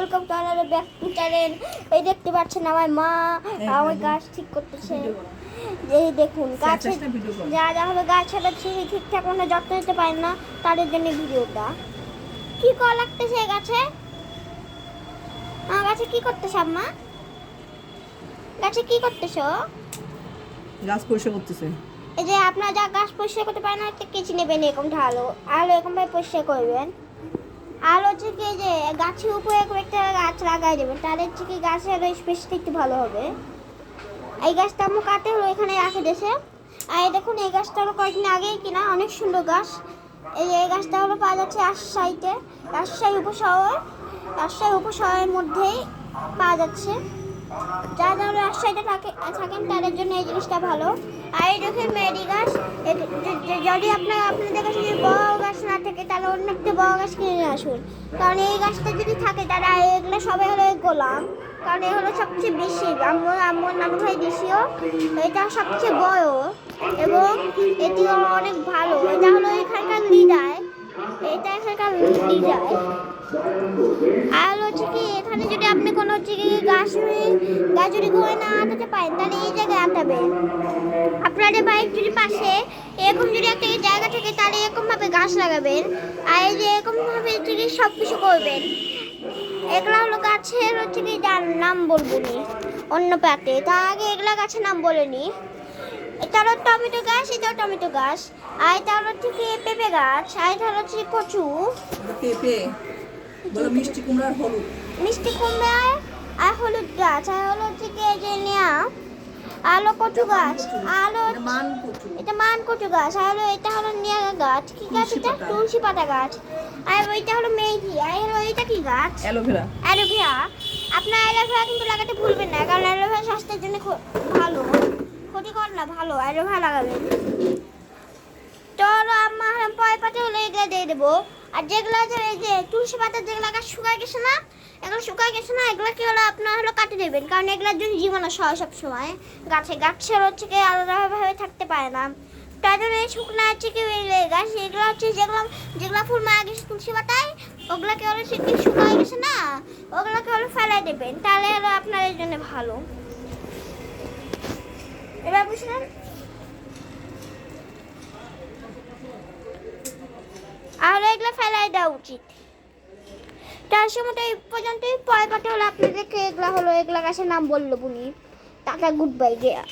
Welcome to another back to channel এই দেখতে পাচ্ছেন আমার মা আমার গাছ ঠিক করতেছে। এই দেখুন গাছে ভিডিও করো। যারা হলো গাছের ঠিক ঠিকঠাক মতো যত্ন নিতে পারেন না তাদের জন্য ভিডিওটা কি করা লাগতেছে গাছে? আমার গাছে কি করতেছ আম্মা? গাছে কি করতেছো? গাছ পরিষ্কার করতেছে। এই যে আপনারা যা গাছ পরিষ্কার করতে পারেন না একটা কেচি নেবেন এরকম ঢালো। আলো এরকম ভাবে পরিষ্কার করবেন। আর হচ্ছে কি যে গাছের উপরে একটা গাছ লাগাই দেবেন তাহলে হচ্ছে কি গাছের স্পেসটা একটু ভালো হবে। এই গাছটা আমার কাটে হলো এখানে রাখে দেশে। আর দেখুন, এই গাছটা হলো কয়েকদিন আগেই কিনা, অনেক সুন্দর গাছ। এই এই গাছটা হলো পাওয়া যাচ্ছে রাজশাহীতে। রাজশাহী উপশহর। রাজশাহী উপশহরের মধ্যেই পাওয়া যাচ্ছে। যারা যারা রাজশাহীতে থাকে, থাকেন, তাদের জন্য এই জিনিসটা ভালো। আর এই দেখেন, মেরি গাছ। যদি আপনার, আপনাদের কাছে বড় থাকে তাহলে অন্য একটা বড় গাছ কিনে আসুন। কারণ এই গাছটা যদি থাকে তারা এগুলো সবাই হলো গোলাম। কারণ এই হলো সবচেয়ে বেশি, আমার আমার নানু ভাই দেশীয় এটা সবচেয়ে বড় এবং এটিও অনেক ভালো। এটা হলো এখানকার লিডার এটা এখানকার লিডার আর হচ্ছে কি, এখানে যদি আপনি কোনো হচ্ছে কি গাছ গাছ যদি ঘুরে না আটাতে পারেন, তাহলে এই জায়গায় আটাবে আপনাদের বাড়ির যদি পাশে এরকম যদি একটা জায়গা থাকে তাহলে এরকম ভাবে গাছ লাগাবেন। আর এই যে এরকম ভাবে হচ্ছে সব কিছু করবেন। এগুলা হলো গাছের হচ্ছে কি যার নাম বলব নি অন্য পাতে। তার আগে এগুলা গাছের নাম বলেনি এটা হলো টমেটো গাছ এটাও টমেটো গাছ। আর এটা হলো হচ্ছে কি পেঁপে গাছ। আর এটা হলো হচ্ছে কচু। পেঁপে বলো মিষ্টি কুমড়ার হলুদ। মিষ্টি কুমড়া আর হলুদ গাছ। আর হলো হচ্ছে যে নেয়া আলো কচু গাছ আলো এটা মান কচু গাছ আর হলো এটা হলো নেয়া গাছ কি গাছ এটা? তুলসী পাতা গাছ। আর ওইটা হলো মেথি আর হলো এটা কি গাছ? অ্যালোভেরা। অ্যালোভেরা। আপনার অ্যালোভেরা কিন্তু লাগাতে ভুলবেন না কারণ অ্যালোভেরা স্বাস্থ্যের জন্য খুব ভালো। ক্ষতিকর না ভালো অ্যালোভেরা লাগাবেন। তো আমার পয় পাতা হলো এগুলো দিয়ে দেবো। আর যেগুলো আছে এই যে তুলসী পাতা যেগুলো গাছ শুকায় গেছে না, এগুলো শুকায় গেছে না, এগুলো কি হলো আপনার হলো কাটে দেবেন? কারণ এগুলোর জন্য জীবন সহ সব সময় গাছে গাছের হচ্ছে কি আলাদাভাবে থাকতে পারে না। তার জন্য এই শুকনো হচ্ছে কি গাছ, এগুলো হচ্ছে যেগুলো যেগুলো ফুল মারা গেছে তুলসী পাতায় ওগুলোকে হলো সে কি শুকায় গেছে না ওগুলোকে হলো ফেলাই দেবেন, তাহলে হলো আপনাদের জন্য ভালো। এবার বুঝলেন? আর এগুলো ফেলাই দেওয়া উচিত। তার সময় এই পর্যন্তই। পরে কথা হলো আপনাদেরকে এগুলো হলো এগুলো গাছের নাম বলল বুনি টাটা গুড বাই গেয়া